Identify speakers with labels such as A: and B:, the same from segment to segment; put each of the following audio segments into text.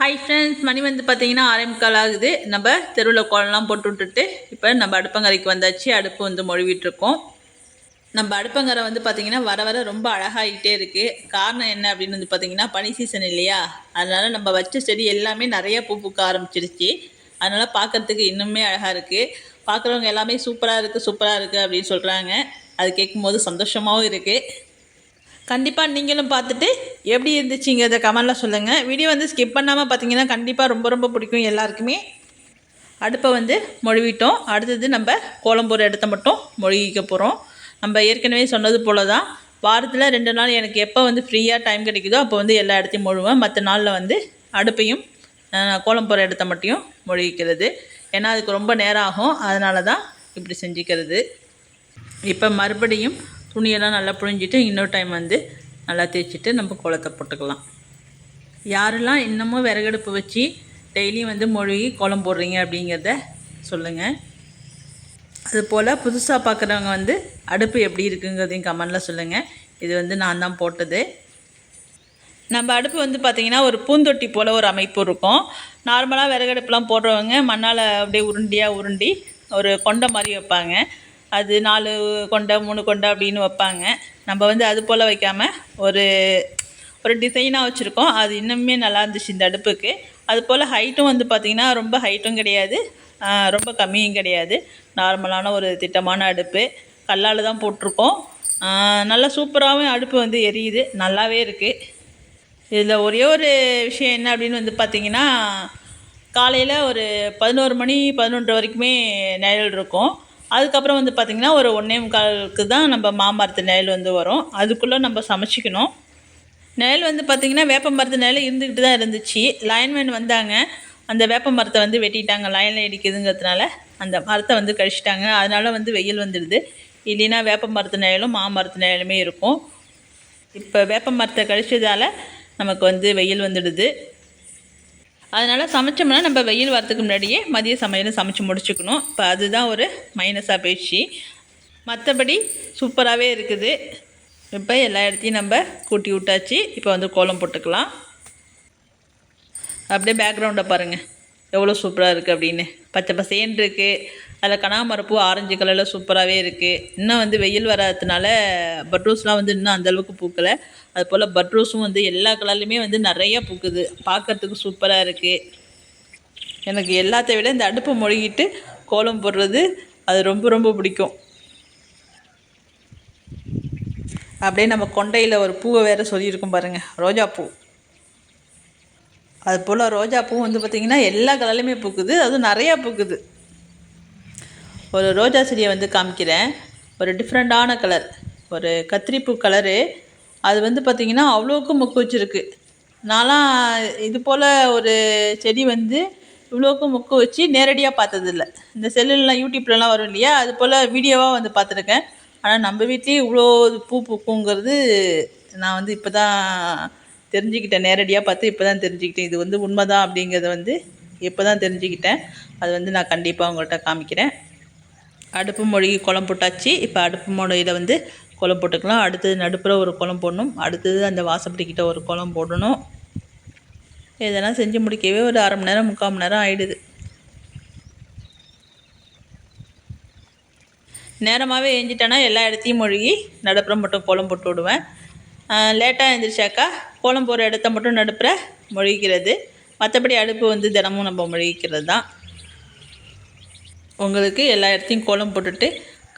A: Hi friends மணி வந்து பார்த்தீங்கன்னா ஆரம்பிக்கால் முக்கால் ஆகுது. நம்ம தெருவில் கோலம்லாம் போட்டு விட்டுட்டு இப்போ நம்ம அடுப்பங்கரைக்கு வந்தாச்சு. அடுப்பு வந்து மொழிவிட்டுருக்கோம். நம்ம அடுப்பங்கரை வந்து பார்த்திங்கன்னா வர வர ரொம்ப அழகாகிட்டே இருக்குது காரணம் என்ன அப்படின்னு வந்து பார்த்திங்கன்னா பனி சீசன் இல்லையா? அதனால் நம்ம வச்ச செடி எல்லாமே நிறைய பூ பூக்க ஆரம்பிச்சிருச்சு. அதனால் பார்க்கறதுக்கு இன்னுமே அழகாக இருக்குது பார்க்குறவங்க எல்லாமே சூப்பராக இருக்குது சூப்பராக இருக்குது அப்படின்னு சொல்கிறாங்க அது கேட்கும்போது சந்தோஷமாகவும் இருக்குது கண்டிப்பாக நீங்களும் பார்த்துட்டு எப்படி இருந்துச்சுங்கிறத கமெண்டில் சொல்லுங்கள் வீடியோ வந்து ஸ்கிப் பண்ணாமல் பார்த்தீங்கன்னா கண்டிப்பாக ரொம்ப ரொம்ப பிடிக்கும் எல்லாருக்குமே. அடுப்பை வந்து மொழிவிட்டோம். அடுத்தது நம்ம கோலம் போகிற இடத்த மட்டும் மொழிகிக்க போகிறோம் நம்ம ஏற்கனவே சொன்னது போல தான் வாரத்தில் ரெண்டு நாள் எனக்கு எப்போ வந்து ஃப்ரீயாக டைம் கிடைக்குதோ அப்போ வந்து எல்லா இடத்தையும் மொழுவேன். மற்ற நாளில் வந்து அடுப்பையும் கோலம்பூர் கோலம் இடத்த மட்டும் மொழிகிறது ஏன்னா அதுக்கு ரொம்ப நேரம் ஆகும். அதனால தான் இப்படி செஞ்சுக்கிறது. இப்போ மறுபடியும் துணியெல்லாம் நல்லா புழிஞ்சிட்டு இன்னொரு டைம் வந்து நல்லா தேய்ச்சிட்டு நம்ம கோலத்தை போட்டுக்கலாம். யாரெல்லாம் இன்னமும் விறகடுப்பு வச்சு டெய்லியும் வந்து மொழுகி கோலம் போடுறீங்க அப்படிங்கிறத சொல்லுங்கள் அதுபோல் புதுசாக பார்க்குறவங்க வந்து அடுப்பு எப்படி இருக்குங்கிறதையும் கமெண்டில் சொல்லுங்கள் இது வந்து நான் தான் போட்டது. நம்ம அடுப்பு வந்து பார்த்திங்கன்னா ஒரு பூந்தொட்டி போல் ஒரு அமைப்பு இருக்கும். நார்மலாக விறகடுப்புலாம் போடுறவங்க மண்ணால் அப்படியே உருண்டியாக உருண்டி ஒரு கொண்டை மாதிரி வைப்பாங்க. அது நாலு கொண்டை மூணு கொண்டை அப்படின்னு வைப்பாங்க. நம்ம வந்து அது போல் வைக்காமல் ஒரு ஒரு டிசைனாக வச்சுருக்கோம். அது இன்னுமே நல்லா இருந்துச்சு இந்த அடுப்புக்கு. அது போல் ஹைட்டும் வந்து பார்த்திங்கன்னா ரொம்ப ஹைட்டும் கிடையாது. ரொம்ப கம்மியும் கிடையாது. நார்மலான ஒரு திட்டமான அடுப்பு. கல்லால் தான் போட்டிருக்கோம். நல்லா சூப்பராகவும் அடுப்பு வந்து எரியுது. நல்லாவே இருக்குது இதில் ஒரே ஒரு விஷயம் என்ன அப்படின்னு வந்து பார்த்திங்கன்னா காலையில் ஒரு பதினோரு மணி பதினொன்று வரைக்குமே நிழல் இருக்கும். அதுக்கப்புறம் வந்து பார்த்திங்கன்னா ஒரு ஒன்றே முக்காலுக்கு தான் நம்ம மாமரத்து நிழல் வந்து வரும். அதுக்குள்ளே நம்ம சமைச்சிக்கணும். நிழல் வந்து பார்த்திங்கன்னா வேப்ப மரத்து நிழல் இருந்துக்கிட்டு தான் இருந்துச்சு. லைன்மேன் வந்தாங்க. அந்த வேப்ப மரத்தை வந்து வெட்டிட்டாங்க. லைனில் இடிக்குதுங்கிறதுனால அந்த மரத்தை வந்து கழிச்சிட்டாங்க அதனால் வந்து வெயில் வந்துடுது. இல்லைன்னா வேப்ப மரத்து நிழலும் மாமரத்து நிழலுமே இருக்கும். இப்போ வேப்ப மரத்தை கழிச்சதால் நமக்கு வந்து வெயில் வந்துடுது. அதனால் சமைச்சோம்னா நம்ம வெயில் வரத்துக்கு முன்னாடியே மதிய சமையலும் சமைச்சு முடிச்சுக்கணும். இப்போ அதுதான் ஒரு மைனஸாக போயிடுச்சு. மற்றபடி சூப்பராகவே இருக்குது. இப்போ எல்லா இடத்தையும் நம்ம கூட்டி விட்டாச்சு. இப்போ வந்து கோலம் போட்டுக்கலாம். அப்படியே பேக்ரவுண்டை பாருங்கள் எவ்வளோ சூப்பராக இருக்குது அப்படின்னு. பச்சை பசேன்னு இருக்குது அதில் கனகாமரப்பூ ஆரஞ்சு கலரில் சூப்பராகவே இருக்குது இன்னும் வந்து வெயில் வராததுனால பட்ரூஸ்லாம் வந்து இன்னும் அந்தளவுக்கு பூக்கலை. அது போல் பட்ரூஸும் வந்து எல்லா கலர்லையுமே வந்து நிறையா பூக்குது. பார்க்கறதுக்கு சூப்பராக இருக்குது எனக்கு எல்லாத்தை விட இந்த அடுப்பை மொழிகிட்டு கோலம் போடுறது அது ரொம்ப ரொம்ப பிடிக்கும். அப்படியே நம்ம கொண்டையில் ஒரு பூவை வேறு சொல்லியிருக்கோம் பாருங்கள் ரோஜாப்பூ அது போல் ரோஜாப்பூ வந்து பார்த்திங்கன்னா எல்லா கலர்லையுமே பூக்குது. அதுவும் நிறையா பூக்குது. ஒரு ரோஜா செடியை வந்து காமிக்கிறேன். ஒரு டிஃப்ரெண்ட்டான கலர் ஒரு கத்திரிப்பூ கலரு அது வந்து பார்த்திங்கன்னா அவ்வளோக்கு மொக்கு வச்சுருக்கு. நான்லாம் இது போல் ஒரு செடி வந்து இவ்வளோக்கு மொக்கு வச்சு நேரடியாக பார்த்ததில்ல. இந்த செல்லுலாம் யூடியூப்லலாம் வரும் இல்லையா? அது போல் வீடியோவாக வந்து பார்த்துருக்கேன். ஆனால் நம்ம வீட்லேயே இவ்வளோ பூ பூக்குங்கிறது நான் வந்து இப்போ தான் தெரிஞ்சுக்கிட்டேன். நேரடியாக பார்த்து இப்போ தான் தெரிஞ்சுக்கிட்டேன். இது வந்து உண்மைதான் அப்படிங்கிறத வந்து இப்போ தான் தெரிஞ்சுக்கிட்டேன். அது வந்து நான் கண்டிப்பாக உங்கள்கிட்ட காமிக்கிறேன். அடுப்பு மொழி குளம் போட்டாச்சு. இப்போ அடுப்பு மொழியில் வந்து குளம் போட்டுக்கலாம். அடுத்தது நடுப்புற ஒரு குளம் போடணும். அடுத்தது அந்த வாசப்படிக்கிட்ட ஒரு குளம் போடணும். இதெல்லாம் செஞ்சு முடிக்கவே ஒரு அரை மணி நேரம் முக்கால் மணி நேரம் ஆயிடுது. நேரமாகவே எழுஞ்சிட்டேன்னா எல்லா இடத்தையும் மொழிகி நடுப்புறம் மட்டும் கோலம் போட்டு விடுவேன். லேட்டாக எழுந்திரிச்சாக்கா கோலம் போகிற இடத்த மட்டும் நடுப்புற மொழிகிறது மற்றபடி அடுப்பு வந்து தினமும் நம்ம மொழிகிறது தான். உங்களுக்கு எல்லா இடத்தையும் கோலம் போட்டுட்டு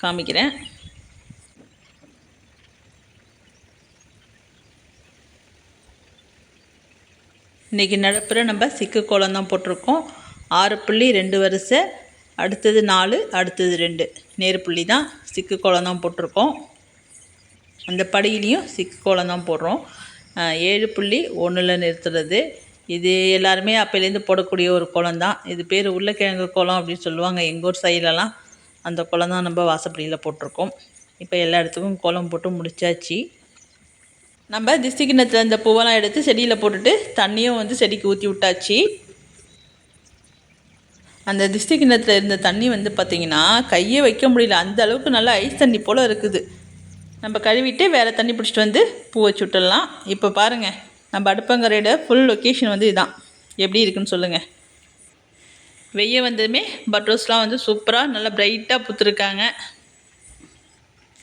A: காமிக்கிறேன். இன்றைக்கி நடப்புற நம்ம சிக்கு கோலம் தான் போட்டிருக்கோம். ஆறு புள்ளி ரெண்டு வரிசை அடுத்தது நாலு அடுத்தது ரெண்டு. நேர் புள்ளி தான் சிக்கு கோலம் தான் போட்டிருக்கோம். அந்த படியிலையும் சிக்கு கோலம் தான் போடுறோம். ஏழு புள்ளி ஒன்றில் நிறுத்துறது. இது எல்லாருமே அப்போலேருந்து போடக்கூடிய ஒரு குளம் தான் இது பேர் உருளைக்கிழங்கு குளம் அப்படின்னு சொல்லுவாங்க. எங்கள் ஊர் சைட்லலாம் அந்த குளம் தான் நம்ம வாசப்படியில் போட்டிருக்கோம். இப்போ எல்லா இடத்துக்கும் கோலம் போட்டு முடிச்சாச்சு. நம்ம திஷ்டி கிண்ணத்தில் இந்த பூவெல்லாம் எடுத்து செடியில் போட்டுட்டு தண்ணியும் வந்து செடிக்கு ஊற்றி விட்டாச்சு. அந்த திஷ்டி கிண்ணத்தில் இருந்த தண்ணி வந்து பார்த்திங்கன்னா கையே வைக்க முடியல. அந்த அளவுக்கு நல்லா ஐஸ் தண்ணி போல் இருக்குது. நம்ம கழுவிட்டு வேறு தண்ணி பிடிச்சிட்டு வந்து பூ வச்சு விட்டுடலாம். இப்போ பாருங்கள் நம்ம அடுப்பங்கரையோட ஃபுல் லொக்கேஷன் வந்து இதுதான் எப்படி இருக்குன்னு சொல்லுங்கள் வெய்ய வந்ததுமே பட்ரோஸ்லாம் வந்து சூப்பராக நல்லா பிரைட்டாக பூத்துருக்காங்க.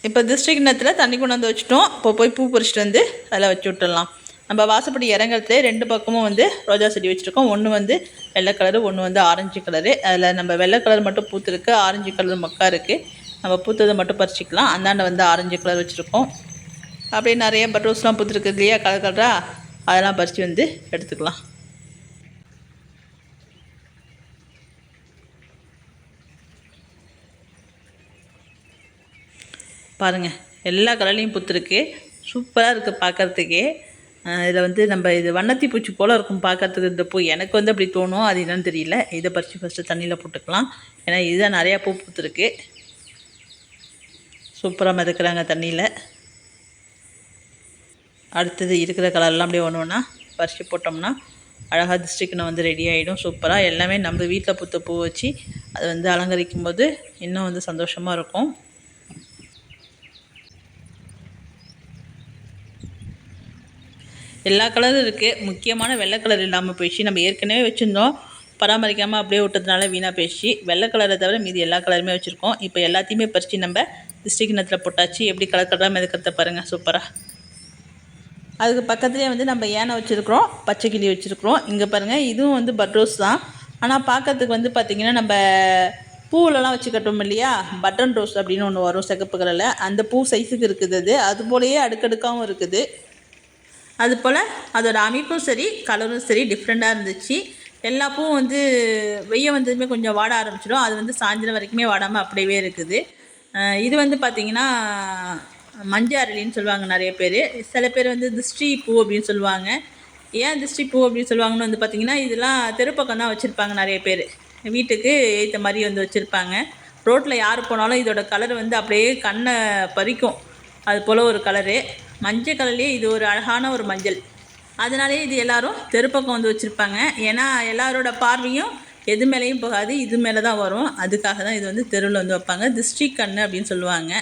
A: இப்போ திருஷ்டி கிண்ணத்தில் தண்ணி கொண்டு வந்து வச்சுட்டோம். இப்போ போய் பூ பறிச்சிட்டு வந்து அதில் வச்சு விட்டுடலாம். நம்ம வாசப்படி இறங்குறதுல ரெண்டு பக்கமும் வந்து ரோஜா செடி வச்சுருக்கோம். ஒன்று வந்து வெள்ளை கலரு ஒன்று வந்து ஆரஞ்சு கலரு அதில் நம்ம வெள்ளை கலர் மட்டும் பூத்துருக்கு ஆரஞ்சு கலர் மக்கா இருக்குது நம்ம பூத்ததை மட்டும் பறிச்சிக்கலாம். அந்தாண்ட வந்து ஆரஞ்சு கலர் வச்சுருக்கோம். அப்படியே நிறைய பட்ரோஸ்லாம் பூத்துருக்கு இல்லையா? கலர் கலராக அதெல்லாம் பறித்து வந்து எடுத்துக்கலாம். பாருங்கள் எல்லா கலர்லேயும் பூத்துருக்கு சூப்பராக இருக்குது பார்க்குறதுக்கே இதில் வந்து நம்ம இது வண்ணத்தி பூச்சி போல் இருக்கும் பார்க்கறதுக்கு இந்த பூ. எனக்கு வந்து அப்படி தோணும் அது என்னன்னு தெரியல. இதை பறித்து ஃபஸ்ட்டு தண்ணியில் போட்டுக்கலாம். ஏன்னா இதுதான் நிறையா பூ பூத்துருக்கு சூப்பராக மிதக்குறாங்க தண்ணியில். அடுத்தது இருக்கிற கலர்லாம் அப்படியே ஒன்று ஒன்றா பறித்து போட்டோம்னா அழகாக டிஸ்ட்ரிக்னு வந்து ரெடி ஆகிடும் சூப்பராக எல்லாமே நம்ம வீட்டில் பூத்த பூ வச்சு அது வந்து அலங்கரிக்கும் போது இன்னும் வந்து சந்தோஷமாக இருக்கும். எல்லா கலரும் இருக்குது முக்கியமான வெள்ளை கலர் இல்லாமல் போயிடுச்சு. நம்ம ஏற்கனவே வச்சுருந்தோம். பராமரிக்காமல் அப்படியே விட்டதுனால வீணாக போயிடுச்சு. வெள்ளை கலரை தவிர மீதி எல்லா கலருமே வச்சுருக்கோம். இப்போ எல்லாத்தையுமே பறித்து நம்ம டிஸ்ட்ரிக் கிணத்துல போட்டாச்சு. எப்படி கலர் கலராக மிதக்கிறத பாருங்கள் சூப்பராக அதுக்கு பக்கத்துலேயே வந்து நம்ம யானை வச்சுருக்குறோம் பச்சை கிளி வச்சுருக்குறோம். இங்கே பாருங்கள் இதுவும் வந்து பட் ரோஸ் தான். ஆனால் பார்க்கறதுக்கு வந்து பார்த்திங்கன்னா நம்ம பூவிலலாம் வச்சு இல்லையா? பட்டன் ரோஸ் அப்படின்னு ஒன்று வரும் சிகப்பு கலரில். அந்த பூ சைஸுக்கு இருக்குது அது. அது போலயே அடுக்கடுக்காகவும் இருக்குது. அது போல் அமைப்பும் சரி கலரும் சரி டிஃப்ரெண்ட்டாக இருந்துச்சு. எல்லா பூவும் வந்து வெய்ய வந்ததுமே கொஞ்சம் வாட ஆரம்பிச்சிடும். அது வந்து சாயந்தரம் வரைக்குமே வாடாமல் அப்படியே இருக்குது. இது வந்து பார்த்திங்கன்னா மஞ்ச அரளின்னு சொல்லுவாங்க நிறைய பேர். சில பேர் வந்து திருஷ்டி பூ அப்படின்னு சொல்லுவாங்க. ஏன் திருஷ்டி பூ அப்படின்னு சொல்லுவாங்கன்னு வந்து பார்த்திங்கன்னா இதெல்லாம் தெருப்பக்கம் தான் வச்சுருப்பாங்க நிறைய பேர். வீட்டுக்கு ஏற்ற மாதிரி வந்து வச்சுருப்பாங்க. ரோட்டில் யார் போனாலும் இதோட கலர் வந்து அப்படியே கண்ணை பறிக்கும். அது போல் ஒரு கலரு மஞ்சள் கலர்லேயே இது ஒரு அழகான ஒரு மஞ்சள். அதனாலே இது எல்லோரும் தெருப்பக்கம் வந்து வச்சுருப்பாங்க. ஏன்னா எல்லாரோட பார்வையும் எது மேலேயும் போகாது இது மேலே தான் வரும். அதுக்காக தான் இது வந்து தெருவில் வந்து வைப்பாங்க. திருஷ்டி கண் அப்படின்னு சொல்லுவாங்க.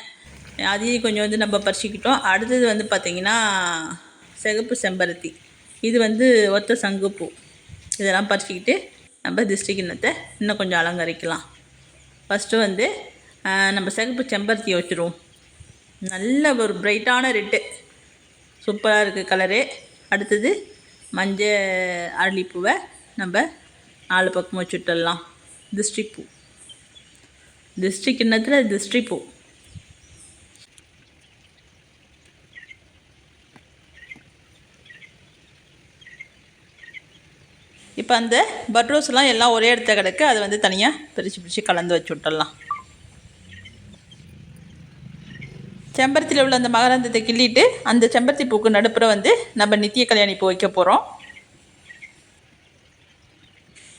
A: அதையும் கொஞ்சம் வந்து நம்ம பறிச்சுக்கிட்டோம். அடுத்தது வந்து பார்த்திங்கன்னா சிகப்பு செம்பருத்தி. இது வந்து ஒத்த சங்குப்பூ. இதெல்லாம் பறிச்சுக்கிட்டு நம்ம திருஷ்டி கிண்ணத்தை இன்னும் கொஞ்சம் அலங்கரிக்கலாம். ஃபஸ்ட்டு வந்து நம்ம சிகப்பு செம்பருத்தி வச்சுருவோம். நல்ல ஒரு பிரைட்டான ரெட்டு சூப்பராக இருக்குது கலரு அடுத்தது மஞ்சள் அரளிப்பூவை நம்ம நாலு பக்கம் வச்சுட்டலாம் திருஷ்டி பூ. திருஷ்டி கிண்ணத்தில் திருஷ்டி பூ. இப்போ அந்த பட்ரோஸ்லாம் எல்லாம் ஒரே இடத்துல கிடக்கு. அதை வந்து தனியாக பிரித்து பிரித்து கலந்து வச்சு விட்டுடலாம். செம்பருத்தியில் உள்ள அந்த மகரந்தத்தை கிள்ளிட்டு அந்த செம்பருத்தி பூக்கு நடுப்புற வந்து நம்ம நித்திய கல்யாணி பூ வைக்க போகிறோம்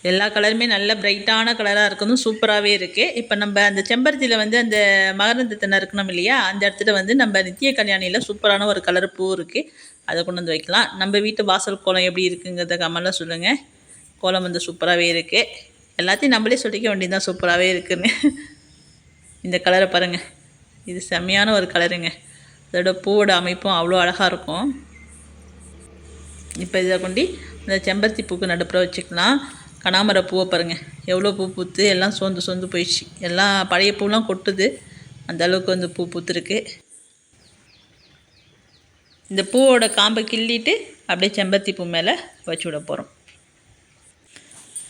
A: எல்லா கலருமே நல்ல பிரைட்டான கலராக இருக்கணும். சூப்பராகவே இருக்குது இப்போ நம்ம அந்த செம்பருத்தியில் வந்து அந்த மகரந்தத்தை நறுக்கணும் இல்லையா? அந்த இடத்துல வந்து நம்ம நித்திய கல்யாணியில் சூப்பரான ஒரு கலர் பூ இருக்குது அதை கொண்டு வந்து வைக்கலாம். நம்ம வீட்டு வாசல் கோலம் எப்படி இருக்குங்கிறத கமெண்ட்ல சொல்லுங்கள் கோலம் வந்து சூப்பராகவே இருக்குது எல்லாத்தையும் நம்மளே சொல்லிக்க வேண்டியதுதான் சூப்பராகவே இருக்குன்னு. இந்த கலரை பாருங்கள் இது செம்மையான ஒரு கலருங்க. அதோட பூவோட அமைப்பும் அவ்வளோ அழகாக இருக்கும். இப்போ இதை கொண்டு இந்த செம்பருத்தி பூக்கு நடுப்புற வச்சுக்கலாம். கனாமர பூவை பாருங்கள் எவ்வளோ பூ பூத்து எல்லாம் சோர்ந்து சோர்ந்து போயிடுச்சு. எல்லாம் பழைய பூலாம் கொட்டுது. அந்த அளவுக்கு வந்து பூ பூத்துருக்கு. இந்த பூவோட காம்பை கிள்ளிட்டு அப்படியே செம்பருத்தி பூ மேலே வச்சு விட போகிறோம்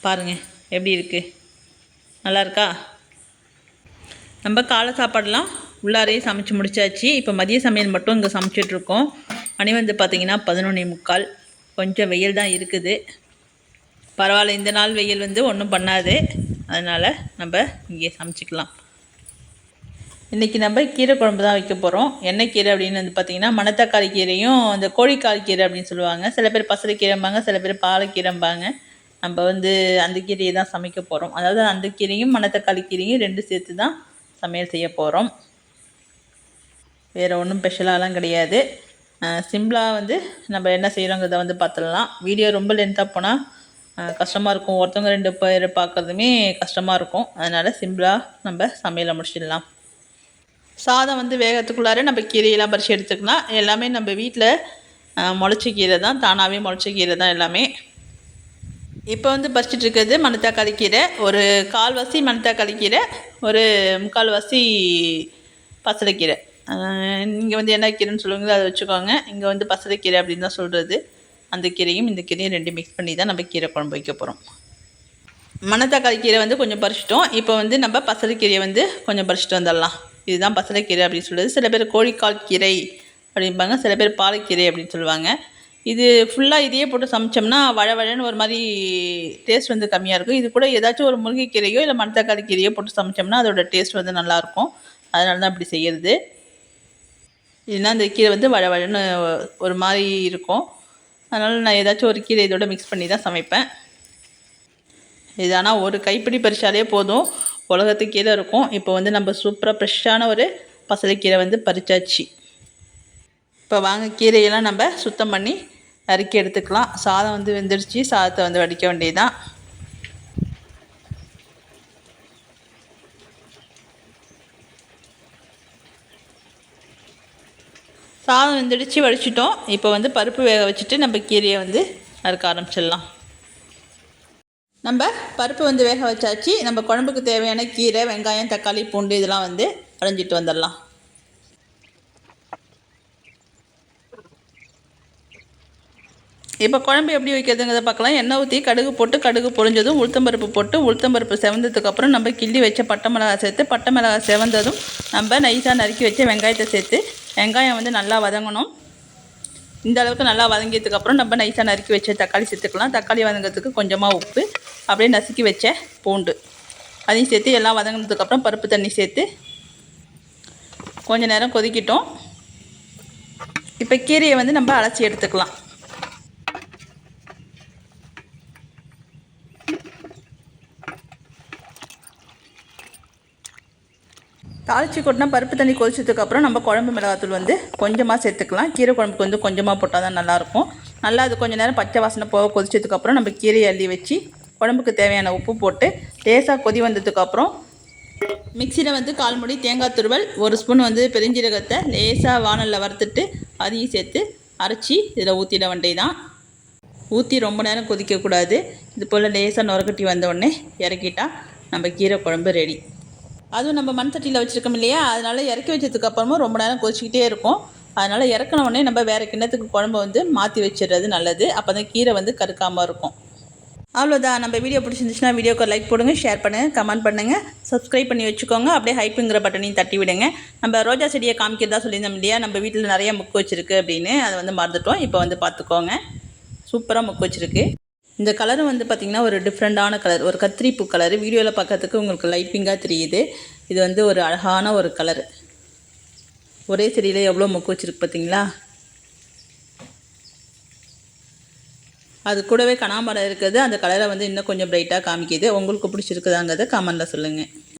A: பாருங்கள் எப்படி இருக்குது நல்லா இருக்கா? நம்ம காலை சாப்பாடெலாம் உள்ளாரையே சமைச்சு முடிச்சாச்சு. இப்போ மதிய சமையல் மட்டும் இங்கே சமைச்சிட்ருக்கோம் மணி வந்து பார்த்திங்கன்னா பதினொன்னே முக்கால். கொஞ்சம் வெயில் தான் இருக்குது. பரவாயில்ல இந்த நாள் வெயில் வந்து ஒன்றும் பண்ணாது. அதனால் நம்ம இங்கே சமைச்சிக்கலாம். இன்றைக்கி நம்ம கீரை குழம்பு தான் வைக்க போகிறோம் என்ன கீரை அப்படின்னு வந்து பார்த்திங்கன்னா மணத்தக்காளி கீரையும் அந்த கோழிக்கால் கீரை அப்படின்னு சொல்லுவாங்க. சில பேர் பசலைக்கீரைம்பாங்க சில பேர் பாலக்கீரைம்பாங்க. நம்ம வந்து அந்த கீரையை தான் சமைக்க போகிறோம் அதாவது அந்த கீரையும் மணத்தக்காளி கீரையும் ரெண்டு சேர்த்து தான் சமையல் செய்ய போகிறோம் வேறு ஒன்றும் ஸ்பெஷலாலாம் கிடையாது. சிம்பிளாக வந்து நம்ம என்ன செய்கிறோங்கிறத வந்து பார்த்துடலாம். வீடியோ ரொம்ப லென்த்தாக போனால் கஷ்டமாக இருக்கும். ஒருத்தவங்க ரெண்டு பேர் பார்க்குறதுமே கஷ்டமாக இருக்கும். அதனால் சிம்பிளாக நம்ம சமையலை முடிச்சிடலாம். சாதம் வந்து வேகத்துக்குள்ளார நம்ம கீரையெல்லாம் பறித்து எடுத்துக்கலாம். எல்லாமே நம்ம வீட்டில் முளைச்ச கீரை தான். தானாகவே முளைச்ச கீரை தான் எல்லாமே. இப்போ வந்து பறிச்சிட்டு இருக்கிறது மணத்தக்காளி கீரை ஒரு கால்வாசி மணத்தக்காளி கீரை ஒரு முக்கால்வாசி பசலைக்கீரை இங்கே வந்து என்ன கீரைன்னு சொல்லுவீங்களோ அதை வச்சுக்கோங்க. இங்கே வந்து பசலைக்கீரை அப்படின்னு தான் சொல்கிறது அந்த கீரையும் இந்த கீரையும் ரெண்டு மிக்ஸ் பண்ணி தான் நம்ம கீரை குழம்பு வைக்க போகிறோம் மணத்தக்காளி கீரை வந்து கொஞ்சம் பறிச்சிட்டோம். இப்போ வந்து நம்ம பசலைக்கீரையை வந்து கொஞ்சம் பறிச்சிட்டு வந்துடலாம். இதுதான் பசலைக்கீரை அப்படின்னு சொல்கிறது சில பேர் கோழிக்கால் கீரை அப்படிம்பாங்க. சில பேர் பாலைக்கீரை அப்படின்னு சொல்லுவாங்க. இது ஃபுல்லாக இதையே போட்டு சமைச்சோம்னா வழவழன்னு ஒரு மாதிரி டேஸ்ட் வந்து கம்மியாக இருக்கும். இது கூட ஏதாச்சும் ஒரு முருங்கைக்கீரையோ இல்லை மணத்தக்காளி கீரையோ போட்டு சமைச்சோம்னா அதோட டேஸ்ட் வந்து நல்லாயிருக்கும் அதனால தான் அப்படி செய்கிறது இல்லைன்னா அந்த கீரை வந்து வழ வழன்னு ஒரு மாதிரி இருக்கும். அதனால் நான் ஏதாச்சும் ஒரு கீரை இதோட மிக்ஸ் பண்ணி தான் சமைப்பேன். இது ஆனால் ஒரு கைப்பிடி பறிச்சாலே போதும். உலகத்துக்கு கீழே இருக்கும். இப்போ வந்து நம்ம சூப்பராக ஃப்ரெஷ்ஷான ஒரு பசலைக்கீரை வந்து பறிச்சாச்சு. இப்போ வாங்க கீரையெல்லாம் நம்ம சுத்தம் பண்ணி நறுக்கி எடுத்துக்கலாம். சாதம் வந்து வெந்துடுச்சு சாதத்தை வந்து வடிக்க வேண்டியதுதான். சாதம் வெந்துடுச்சு வடிச்சிட்டோம். இப்போ வந்து பருப்பு வேக வச்சுட்டு நம்ம கீரையை வந்து நறுக்க ஆரம்பிச்சிடலாம். நம்ம பருப்பு வந்து வேக வச்சாச்சு. நம்ம குழம்புக்கு தேவையான கீரை வெங்காயம் தக்காளி பூண்டு இதெல்லாம் வந்து அரைஞ்சிட்டு வந்துடலாம். இப்போ குழம்பு எப்படி வைக்கிறதுங்கிறத பார்க்கலாம். எண்ணெய் ஊற்றி கடுகு போட்டு கடுகு பொரிஞ்சதும் உளுத்தம்பருப்பு போட்டு உளுத்தம்பருப்பு செவந்ததுக்கப்புறம் நம்ம கிள்ளி வச்ச பட்டை மிளகாய் சேர்த்து பட்டை மிளகாய் செவந்ததும் நம்ம நைஸாக நறுக்கி வச்ச வெங்காயத்தை சேர்த்து வெங்காயம் வந்து நல்லா வதங்கணும். இந்த அளவுக்கு நல்லா வதங்கியதுக்கப்புறம் நம்ம நைஸாக நறுக்கி வச்ச தக்காளி சேர்த்துக்கலாம். தக்காளி வதங்கிறதுக்கு கொஞ்சமாக உப்பு அப்படியே நசுக்கி வச்ச பூண்டு. அதையும் சேர்த்து எல்லாம் வதங்கினதுக்கப்புறம் பருப்பு தண்ணி சேர்த்து கொஞ்ச நேரம் கொதிக்கிட்டோம். இப்போ கீரையை வந்து நம்ம அலசி எடுத்துக்கலாம். தாளித்து கொட்டினா பருப்பு தண்ணி கொதிச்சதுக்கப்புறம் நம்ம குழம்பு மிளகாத்தூள் வந்து கொஞ்சமாக சேர்த்துக்கலாம். கீரை குழம்புக்கு வந்து கொஞ்சமாக போட்டால் தான் நல்லாயிருக்கும். நல்லா அது கொஞ்சம் நேரம் பச்சை வாசனை போக கொதிச்சதுக்கப்புறம் நம்ம கீரையை அள்ளி வச்சு குழம்புக்கு தேவையான உப்பு போட்டு லேசாக கொதி வந்ததுக்கப்புறம் மிக்சியில் வந்து கால் முடி தேங்காய் துருவல் ஒரு ஸ்பூன் வந்து பெருஞ்சீரகத்தை லேசாக வானலில் வறுத்துட்டு அதையும் சேர்த்து அரைச்சி இதில் ஊற்றிட வேண்டிய தான் ஊற்றி ரொம்ப நேரம் கொதிக்கக்கூடாது. இது போல் லேசாக நுரக்கட்டி வந்த உடனே இறக்கிட்டா நம்ம கீரை குழம்பு ரெடி அதுவும் நம்ம மண் சட்டியில் வச்சுருக்கோம் இல்லையா? அதனால் இறக்கி வச்சதுக்கு ரொம்ப நேரம் கொதிச்சிக்கிட்டே இருக்கும். அதனால் இறக்கின நம்ம வேறு கிண்ணத்துக்கு குழம்பு வந்து மாற்றி வச்சிடுறது நல்லது. அப்போ தான் கீரை வந்து கருக்காமல் இருக்கும். அவ்வளோதான் நம்ம வீடியோ பிடிச்சிருந்துச்சுன்னா வீடியோக்கு லைக் போடுங்க ஷேர் பண்ணுங்கள் கமெண்ட் பண்ணுங்கள் சப்ஸ்கிரைப் பண்ணி வச்சுக்கோங்க. அப்படியே ஹைப்புங்கிற பட்டனையும் தட்டி விடுங்க. நம்ம ரோஜா செடியை காமிக்கிறதா சொல்லியிருந்தோம் இல்லையா? நம்ம வீட்டில் நிறைய முக்கு வச்சுருக்கு அப்படின்னு. அதை வந்து மறந்துட்டோம். இப்போ வந்து பார்த்துக்கோங்க. சூப்பராக முக்கு வச்சுருக்கு. இந்த கலரும் வந்து பார்த்திங்கன்னா ஒரு டிஃப்ரெண்ட்டான கலர் ஒரு கத்திரிப்பு கலர் வீடியோவில் பார்க்கறதுக்கு உங்களுக்கு லைட் பிங்காக தெரியுது. இது வந்து ஒரு அழகான ஒரு கலர் ஒரே செடியில் எவ்வளோ மொக்கு வச்சுருக்கு பார்த்தீங்களா அது கூடவே கனாமரம் இருக்குது. அந்த கலரை வந்து இன்னும் கொஞ்சம் பிரைட்டாக காமிக்குது. உங்களுக்கு பிடிச்சிருக்குதாங்கிறத கமெண்டில் சொல்லுங்கள்